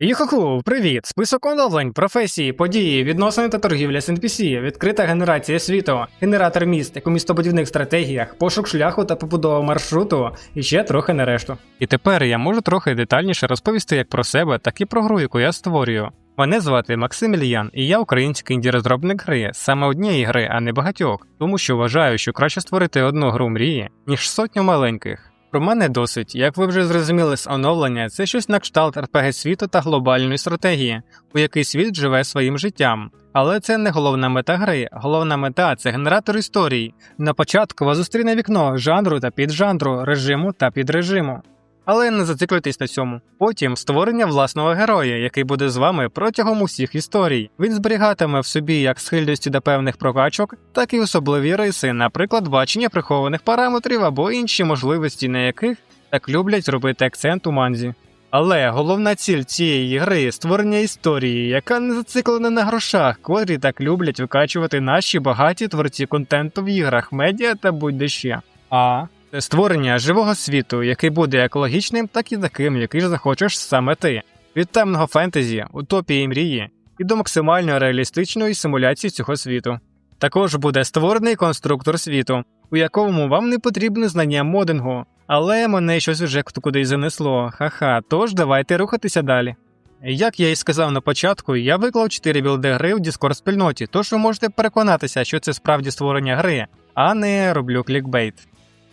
Юху, привіт! Список оновлень, професії, події, відносини та торгівля з NPC, відкрита генерація світу, генератор міст, як у містобудівних стратегіях, пошук шляху та побудова маршруту, і ще трохи на решту. І тепер я можу трохи детальніше розповісти як про себе, так і про гру, яку я створюю. Мене звати Максим Ільян, і я український інді-розробник гри, саме однієї гри, а не багатьох, тому що вважаю, що краще створити одну гру мрії, ніж сотню маленьких. Про мене досить, як ви вже зрозуміли з оновлення, це щось на кшталт РПГ світу та глобальної стратегії, у який світ живе своїм життям. Але це не головна мета гри. Головна мета це генератор історій. На початку вас зустріне вікно жанру та піджанру, режиму та підрежиму. Але не зациклюйтесь на цьому. Потім створення власного героя, який буде з вами протягом усіх історій. Він зберігатиме в собі як схильності до певних прокачок, так і особливі риси, наприклад, бачення прихованих параметрів або інші можливості, на яких так люблять робити акцент у манзі. Але головна ціль цієї гри створення історії, яка не зациклена на грошах, котрі так люблять викачувати наші багаті творці контенту в іграх, медіа та будь-де ще. А створення живого світу, який буде екологічним, так і таким, який ж захочеш саме ти. Від темного фентезі, утопії і мрії і до максимально реалістичної симуляції цього світу. Також буде створений конструктор світу, у якому вам не потрібне знання модингу, але мене щось вже кудись занесло. Ха-ха, тож давайте рухатися далі. Як я і сказав на початку, я виклав 4 білди гри в Discord спільноті, тож ви можете переконатися, що це справді створення гри, а не роблю клікбейт.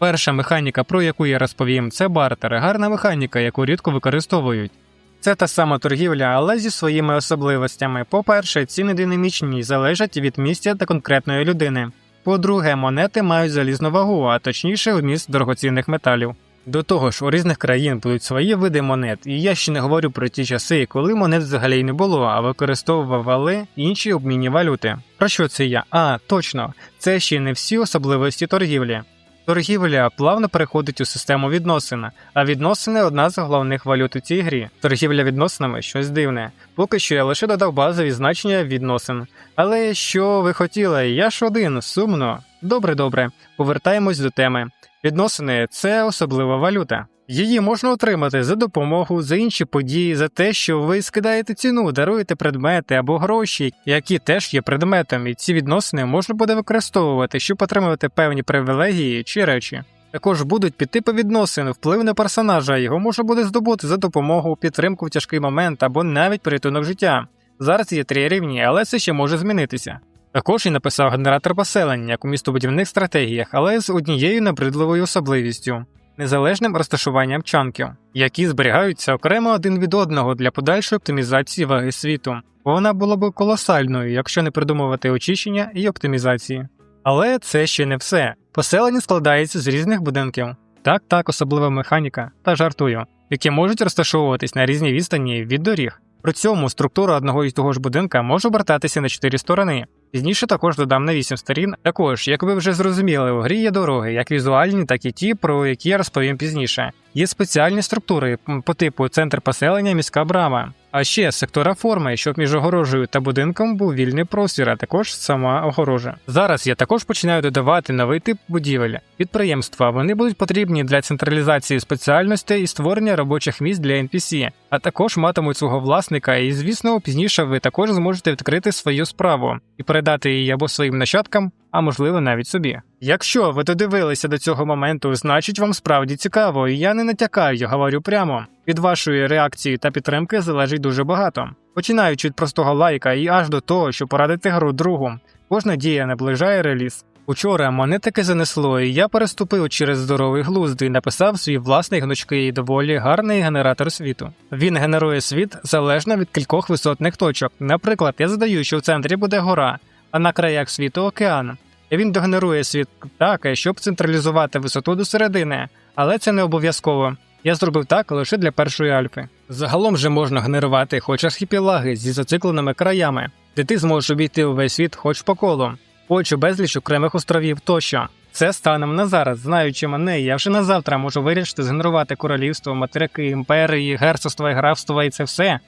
Перша механіка, про яку я розповім, це бартер, гарна механіка, яку рідко використовують. Це та сама торгівля, але зі своїми особливостями. По-перше, ціни динамічні залежать від місця та конкретної людини. По-друге, монети мають залізну вагу, а точніше вміст дорогоцінних металів. До того ж, у різних країн будуть свої види монет, і я ще не говорю про ті часи, коли монет взагалі не було, а використовували інші обмінні валюти. Про що це я? А, точно, це ще не всі особливості торгівлі. Торгівля плавно переходить у систему відносин, а відносини одна з головних валют у цій грі. Торгівля відносинами щось дивне. Поки що я лише додав базові значення відносин. Але що ви хотіли? Я ж один, сумно. Добре, добре. Повертаємось до теми. Відносини це особлива валюта. Її можна отримати за допомогу, за інші події, за те, що ви скидаєте ціну, даруєте предмети або гроші, які теж є предметом, і ці відносини можна буде використовувати, щоб отримувати певні привілегії чи речі. Також будуть підтипи відносин, вплив на персонажа, його можна буде здобути за допомогу, підтримку в тяжкий момент або навіть порятунок життя. Зараз є три рівні, але це ще може змінитися. Також і написав генератор поселень, як у містобудівних стратегіях, але з однією набридливою особливістю незалежним розташуванням чанків, які зберігаються окремо один від одного для подальшої оптимізації ваги світу. Вона була б колосальною, якщо не придумувати очищення і оптимізації. Але це ще не все. Поселення складається з різних будинків. Так, так, особлива механіка, та жартую, які можуть розташовуватись на різній відстані від доріг. При цьому структура одного і того ж будинка може обертатися на 4 сторони. Пізніше також додам на 8 сторін. Також, як ви вже зрозуміли, у грі є дороги, як візуальні, так і ті, про які я розповім пізніше. Є спеціальні структури по типу центр поселення, міська брама. А ще сектора форми, щоб між огорожею та будинком був вільний простір, а також сама огорожа. Зараз я також починаю додавати новий тип будівель. Підприємства вони будуть потрібні для централізації спеціальностей і створення робочих місць для NPC, а також матимуть свого власника, і звісно, пізніше ви також зможете відкрити свою справу і передати її або своїм нащадкам, а можливо навіть собі. Якщо ви додивилися до цього моменту, значить вам справді цікаво, і я не натякаю, говорю прямо. Від вашої реакції та підтримки залежить дуже багато. Починаючи від простого лайка і аж до того, щоб порадити гру другу. Кожна дія наближає реліз. Учора мене таки занесло, і я переступив через здоровий глузд і написав свій власний гнучкий і доволі гарний генератор світу. Він генерує світ залежно від кількох висотних точок. Наприклад, я задаю, що в центрі буде гора, а на краях світу океан. І він догенерує світ так, щоб централізувати висоту до середини, але це не обов'язково. Я зробив так лише для першої альфи. Загалом же можна генерувати хоч архіпелаги зі зацикленими краями, де ти зможеш обійти увесь світ хоч по колу, хоч безліч окремих островів тощо. Це станом на зараз, знаючи мене, я вже на завтра можу вирішити згенерувати королівство, материки, імперії, герцогства і графства і це все.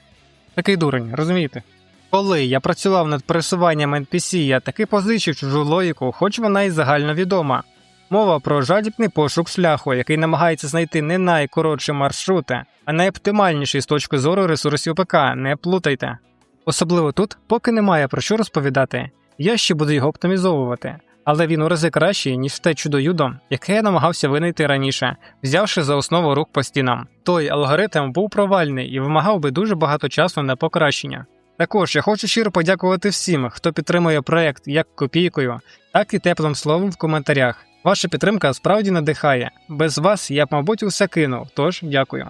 Такий дурень, розумієте? Коли я працював над пересуванням NPC, я таки позичив чужу логіку, хоч вона і загальновідома. Мова про жадібний пошук шляху, який намагається знайти не найкоротші маршрути, а найоптимальніший з точки зору ресурсів ПК, не плутайте. Особливо тут, поки немає про що розповідати, я ще буду його оптимізовувати, але він у рази кращий, ніж те чудо-юдо, яке я намагався винайти раніше, взявши за основу рух по стінам. Той алгоритм був провальний і вимагав би дуже багато часу на покращення. Також я хочу щиро подякувати всім, хто підтримує проект як копійкою, так і теплим словом в коментарях. Ваша підтримка справді надихає. Без вас я б, мабуть, усе кинув, тож дякую.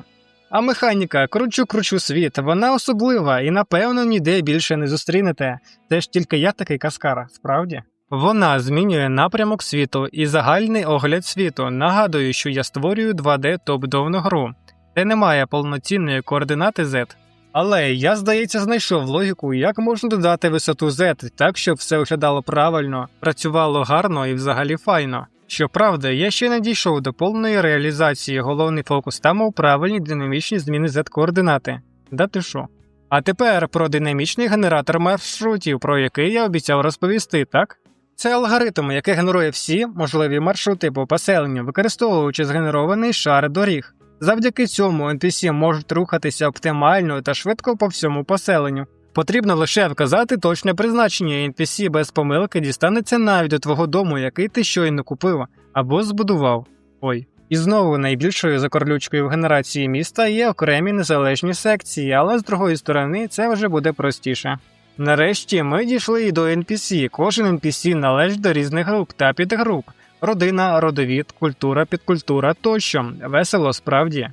А механіка кручу кручу світ, вона особлива і напевно ніде більше не зустрінете. Це ж тільки я такий каскара, справді. Вона змінює напрямок світу і загальний огляд світу. Нагадую, що я створюю 2D топ-довну гру, де немає повноцінної координати Z. Але я, здається, знайшов логіку, як можна додати висоту Z, так щоб все виглядало правильно, працювало гарно і взагалі файно. Щоправда, я ще не дійшов до повної реалізації, головний фокус там у правильні динамічні зміни Z-координати. Да ти що? А тепер про динамічний генератор маршрутів, про який я обіцяв розповісти, так? Це алгоритм, який генерує всі можливі маршрути по поселенню, використовуючи згенерований шар доріг. Завдяки цьому NPC можуть рухатися оптимально та швидко по всьому поселенню. Потрібно лише вказати точне призначення, і NPC без помилки дістанеться навіть до твого дому, який ти щойно купив або збудував. Ой. І знову найбільшою закорлючкою в генерації міста є окремі незалежні секції, але з другої сторони це вже буде простіше. Нарешті ми дійшли і до NPC. Кожен NPC належить до різних груп та підгруп: родина, родовід, культура, підкультура тощо. Весело справді.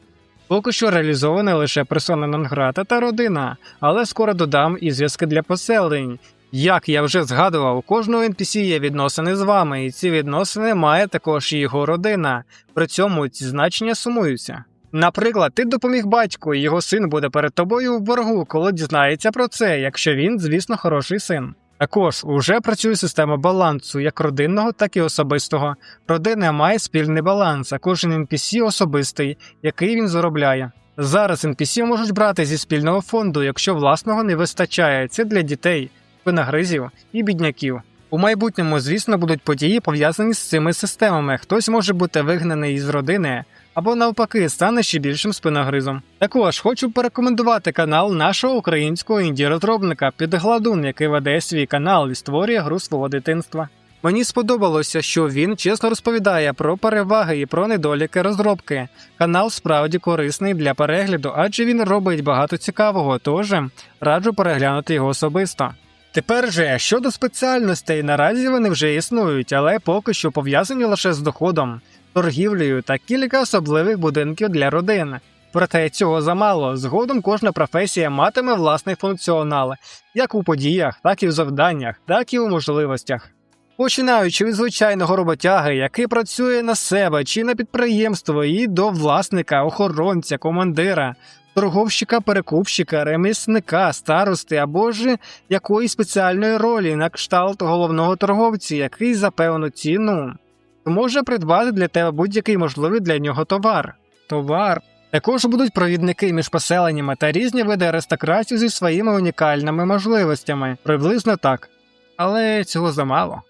Поки що реалізована лише персона Нонграта та родина, але скоро додам і зв'язки для поселень. Як я вже згадував, у кожного NPC є відносини з вами, і ці відносини має також його родина. При цьому ці значення сумуються. Наприклад, ти допоміг батьку, і його син буде перед тобою в боргу, коли дізнається про це, якщо він, звісно, хороший син. Також уже працює система балансу як родинного, так і особистого. Родина має спільний баланс, а кожен NPC особистий, який він заробляє. Зараз NPC можуть брати зі спільного фонду, якщо власного не вистачає. Це для дітей, винагризів і бідняків. У майбутньому, звісно, будуть події пов'язані з цими системами. Хтось може бути вигнаний із родини, або навпаки стане ще більшим спиногризом. Також хочу порекомендувати канал нашого українського інді-розробника Підгладун, який веде свій канал і створює гру свого дитинства. Мені сподобалося, що він чесно розповідає про переваги і про недоліки розробки. Канал справді корисний для перегляду, адже він робить багато цікавого, тож раджу переглянути його особисто. Тепер же щодо спеціальностей, наразі вони вже існують, але поки що пов'язані лише з доходом торгівлею та кілька особливих будинків для родин. Проте цього замало. Згодом кожна професія матиме власний функціонал, як у подіях, так і в завданнях, так і у можливостях. Починаючи від звичайного роботяги, який працює на себе чи на підприємство, і до власника, охоронця, командира, торговщика, перекупщика, ремісника, старости або ж якоїсь спеціальної ролі на кшталт головного торговця, який за певну ціну може придбати для тебе будь-який можливий для нього товар. Товар. Також будуть провідники між поселеннями та різні види аристократів зі своїми унікальними можливостями, приблизно так. Але цього замало.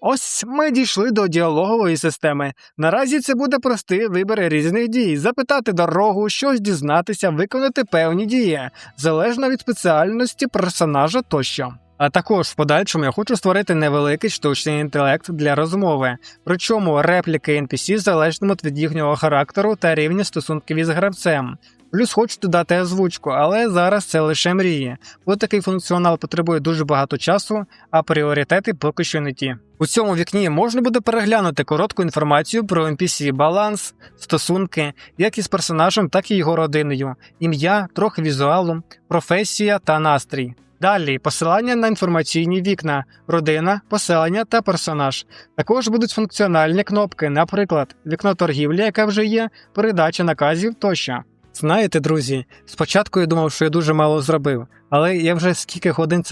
Ось ми дійшли до діалогової системи. Наразі це буде простий вибір різних дій, запитати дорогу, щось дізнатися, виконати певні дії, залежно від спеціальності персонажа тощо. А також в подальшому я хочу створити невеликий штучний інтелект для розмови, причому репліки NPC залежатимуть від їхнього характеру та рівня стосунків із гравцем. Плюс хочу додати озвучку, але зараз це лише мрії, бо такий функціонал потребує дуже багато часу, а пріоритети поки що не ті. У цьому вікні можна буде переглянути коротку інформацію про NPC, баланс, стосунки, як із персонажем, так і його родиною, ім'я, трохи візуалу, професія та настрій. Далі посилання на інформаційні вікна, родина, поселення та персонаж. Також будуть функціональні кнопки, наприклад, вікно торгівлі, яке вже є, передача наказів тощо. Знаєте, друзі, спочатку я думав, що я дуже мало зробив, але я вже скільки годин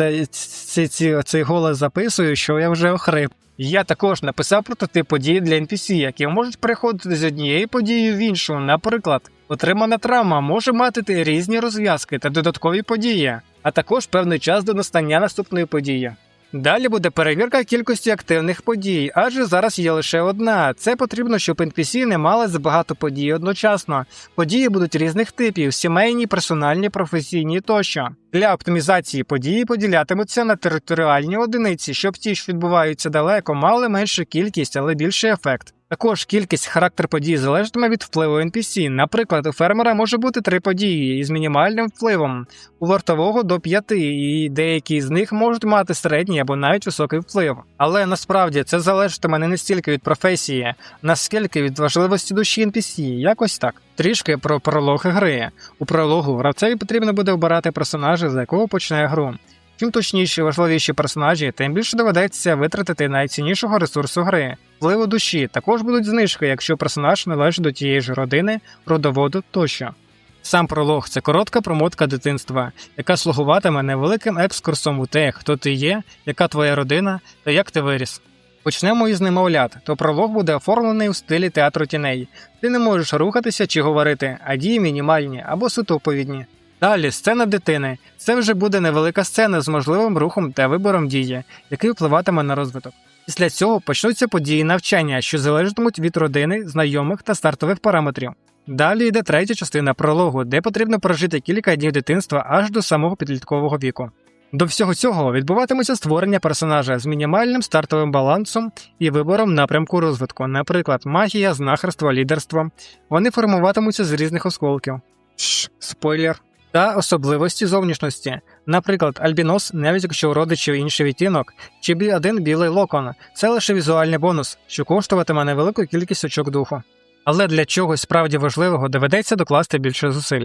цей голос записую, що я вже охрип. Я також написав прототип події для NPC, які можуть переходити з однієї події в іншу. Наприклад, отримана травма може мати різні розв'язки та додаткові події, а також певний час до настання наступної події. Далі буде перевірка кількості активних подій, адже зараз є лише одна. Це потрібно, щоб NPC не мали забагато подій одночасно. Події будуть різних типів: сімейні, персональні, професійні тощо. Для оптимізації події поділятимуться на територіальні одиниці, щоб ті, що відбуваються далеко, мали меншу кількість, але більший ефект. Також кількість характер подій залежатиме від впливу NPC. Наприклад, у фермера може бути три події із мінімальним впливом, у вартового до п'яти, і деякі з них можуть мати середній або навіть високий вплив. Але насправді це залежатиме не настільки від професії, наскільки від важливості душі NPC, якось так. Трішки про пролог гри. У прологу гравцеві потрібно буде обирати персонажа, за якого почне гру. Чим точніші важливіші персонажі, тим більше доведеться витратити найціннішого ресурсу гри. Впливу душі також будуть знижки, якщо персонаж належить до тієї ж родини, родоводу тощо. Сам пролог це коротка промотка дитинства, яка слугуватиме невеликим екскурсом у те, хто ти є, яка твоя родина та як ти виріс. Почнемо із немовлят, то пролог буде оформлений у стилі театру тіней. Ти не можеш рухатися чи говорити, а дії мінімальні або сутоповідні. Далі сцена дитини. Це вже буде невелика сцена з можливим рухом та вибором дії, який впливатиме на розвиток. Після цього почнуться події навчання, що залежатимуть від родини, знайомих та стартових параметрів. Далі йде третя частина прологу, де потрібно прожити кілька днів дитинства аж до самого підліткового віку. До всього цього відбуватиметься створення персонажа з мінімальним стартовим балансом і вибором напрямку розвитку, наприклад, магія, знахарство, лідерство. Вони формуватимуться з різних осколків. Шш, спойлер. Та особливості зовнішності. Наприклад, альбінос, навіть якщо у родичів інший відтінок, чи бі один білий локон це лише візуальний бонус, що коштуватиме невелику кількість очок духу. Але для чогось справді важливого доведеться докласти більше зусиль.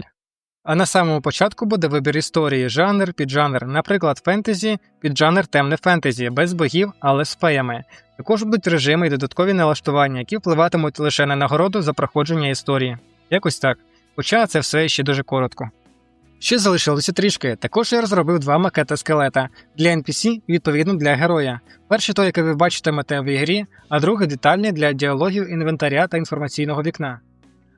А на самому початку буде вибір історії, жанр під жанр, наприклад, фентезі під жанр темне фентезі, без богів, але з феями. Також будуть режими і додаткові налаштування, які впливатимуть лише на нагороду за проходження історії. Якось так. Хоча це все ще дуже коротко. Ще залишилося трішки. Також я розробив два макети скелета для NPC, відповідно для героя. Перший той, який ви бачитимете в ігрі, а другий детальний для діалогів, інвентаря та інформаційного вікна.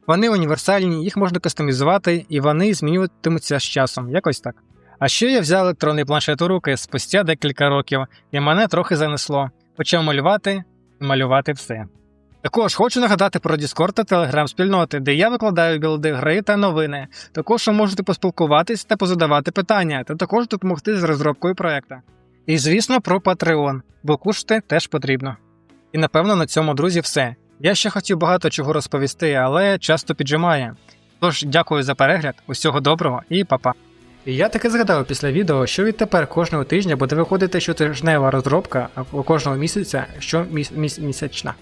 Вони універсальні, їх можна кастомізувати, і вони змінюватимуться з часом, якось так. А ще я взяв електронний планшет у руки спустя декілька років, і мене трохи занесло. Почав малювати і малювати все. Також хочу нагадати про Discord та Telegram спільноти, де я викладаю білди гри та новини. Також ви можете поспілкуватись та позадавати питання, та також допомогти з розробкою проекта. І звісно, про Patreon, бо кушати теж потрібно. І напевно на цьому, друзі, все. Я ще хотів багато чого розповісти, але часто піджимає. Тож дякую за перегляд, усього доброго і па-па. І я таки згадав після відео, що відтепер кожного тижня буде виходити щотижнева розробка, а кожного місяця щомісячна.